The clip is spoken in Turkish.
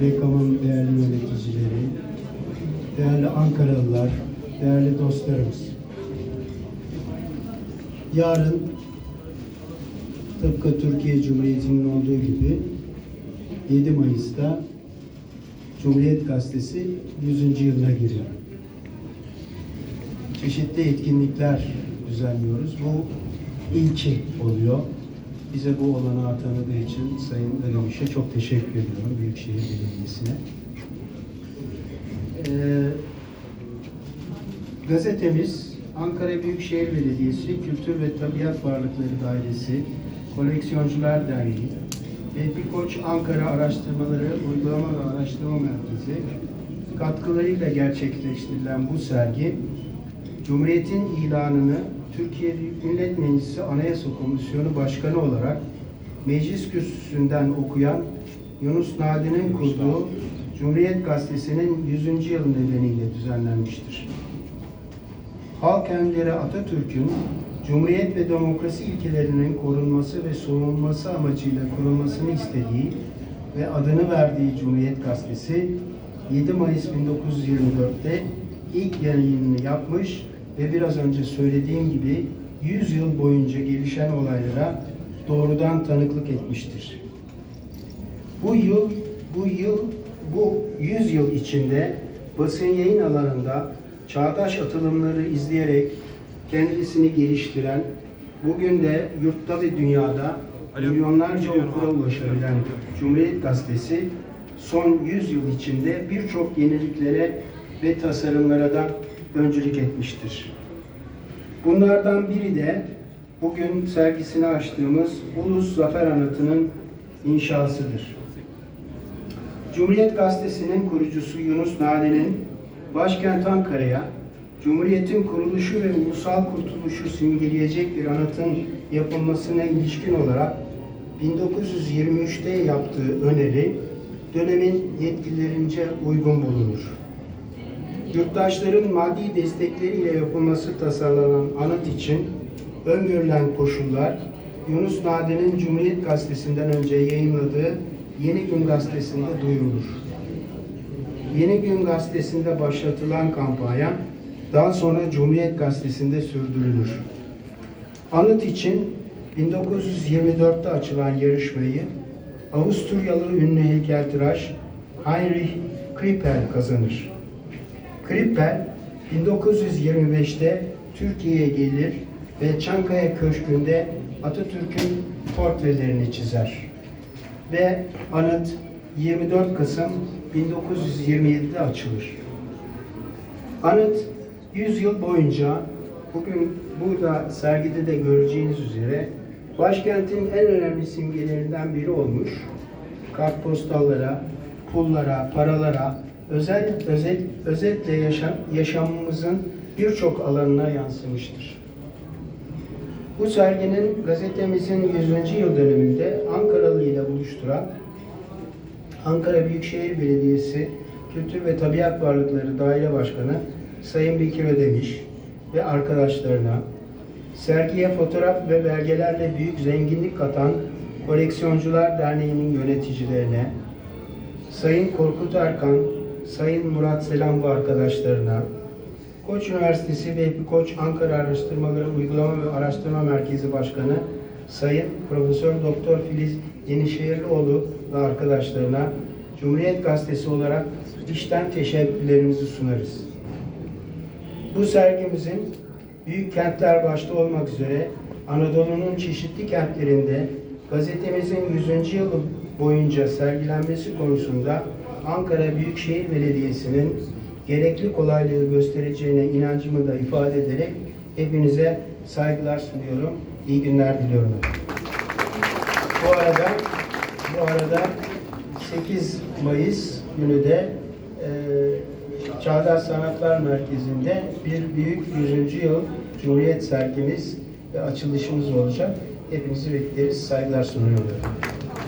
Bekam'ın değerli yöneticileri, değerli Ankaralılar, değerli dostlarımız. Yarın tıpkı Türkiye Cumhuriyeti'nin olduğu gibi 7 Mayıs'ta Cumhuriyet Gazetesi 100. yılına giriyor. Çeşitli etkinlikler düzenliyoruz. Bu ilki oluyor. Bize bu olanağı tanıdığı için Sayın Ödemiş'e çok teşekkür ediyorum Büyükşehir Belediyesi'ne. Ee, gazetemiz Ankara Büyükşehir Belediyesi Kültür ve Tabiat Varlıkları Dairesi Koleksiyoncular Derneği ve Bir Koç Ankara Araştırmaları Uygulama ve Araştırma Merkezi katkılarıyla gerçekleştirilen bu sergi Cumhuriyet'in ilanını Türkiye Büyük Millet Meclisi Anayasa Komisyonu Başkanı olarak meclis kürsüsünden okuyan Yunus Nadi'nin kurduğu Cumhuriyet Gazetesi'nin 100. yıl nedeniyle düzenlenmiştir. Halk önderi Atatürk'ün Cumhuriyet ve demokrasi ilkelerinin korunması ve savunulması amacıyla kurulmasını istediği ve adını verdiği Cumhuriyet Gazetesi 7 Mayıs 1924'te ilk yayınını yapmış ve biraz önce söylediğim gibi 100 yıl boyunca gelişen olaylara doğrudan tanıklık etmiştir. Bu yıl, bu yıl, bu 100 yıl içinde basın yayın alanında çağdaş atılımları izleyerek kendisini geliştiren, bugün de yurtta ve dünyada milyonlarca okura abi. ulaşabilen Cumhuriyet Gazetesi son 100 yıl içinde birçok yeniliklere ve tasarımlara da öncülük etmiştir. Bunlardan biri de bugün sergisini açtığımız Ulus Zafer Anıtı'nın inşasıdır. Cumhuriyet Gazetesi'nin kurucusu Yunus Nadi'nin başkent Ankara'ya Cumhuriyet'in kuruluşu ve ulusal kurtuluşu simgeleyecek bir anıtın yapılmasına ilişkin olarak 1923'te yaptığı öneri dönemin yetkililerince uygun bulunur. Yurttaşların maddi destekleriyle yapılması tasarlanan anıt için öngörülen koşullar Yunus Nadi'nin Cumhuriyet Gazetesi'nden önce yayınladığı Yeni Gün Gazetesi'nde duyurulur. Yeni Gün Gazetesi'nde başlatılan kampanya daha sonra Cumhuriyet Gazetesi'nde sürdürülür. Anıt için 1924'te açılan yarışmayı Avusturyalı ünlü heykeltıraş Heinrich Krippel kazanır. Krippel 1925'te Türkiye'ye gelir ve Çankaya Köşkü'nde Atatürk'ün portrelerini çizer. Ve anıt 24 Kasım 1927'de açılır. Anıt 100 yıl boyunca bugün burada sergide de göreceğiniz üzere başkentin en önemli simgelerinden biri olmuş. Kartpostallara, pullara, paralara, özel, özel, özetle yaşam, yaşamımızın birçok alanına yansımıştır. Bu serginin gazetemizin 100. yıl dönümünde Ankaralı ile buluşturan Ankara Büyükşehir Belediyesi Kültür ve Tabiat Varlıkları Daire Başkanı Sayın Bekir Ödemiş ve arkadaşlarına, sergiye fotoğraf ve belgelerle büyük zenginlik katan Koleksiyoncular Derneği'nin yöneticilerine, Sayın Korkut Erkan, Sayın Murat Selam ve arkadaşlarına, Koç Üniversitesi ve Koç Ankara Araştırmaları Uygulama ve Araştırma Merkezi Başkanı Sayın Profesör Doktor Filiz Yenişehirlioğlu ve arkadaşlarına Cumhuriyet Gazetesi olarak içten teşekkürlerimizi sunarız. Bu sergimizin büyük kentler başta olmak üzere Anadolu'nun çeşitli kentlerinde gazetemizin 100. yılı boyunca sergilenmesi konusunda Ankara Büyükşehir Belediyesi'nin gerekli kolaylığı göstereceğine inancımı da ifade ederek hepinize saygılar sunuyorum. İyi günler diliyorum. Bu arada bu arada 8 Mayıs günü de e, Çağdaş Sanatlar Merkezi'nde bir büyük 100. yıl Cumhuriyet sergimiz ve açılışımız olacak. Hepinizi bekleriz. Saygılar sunuyorum.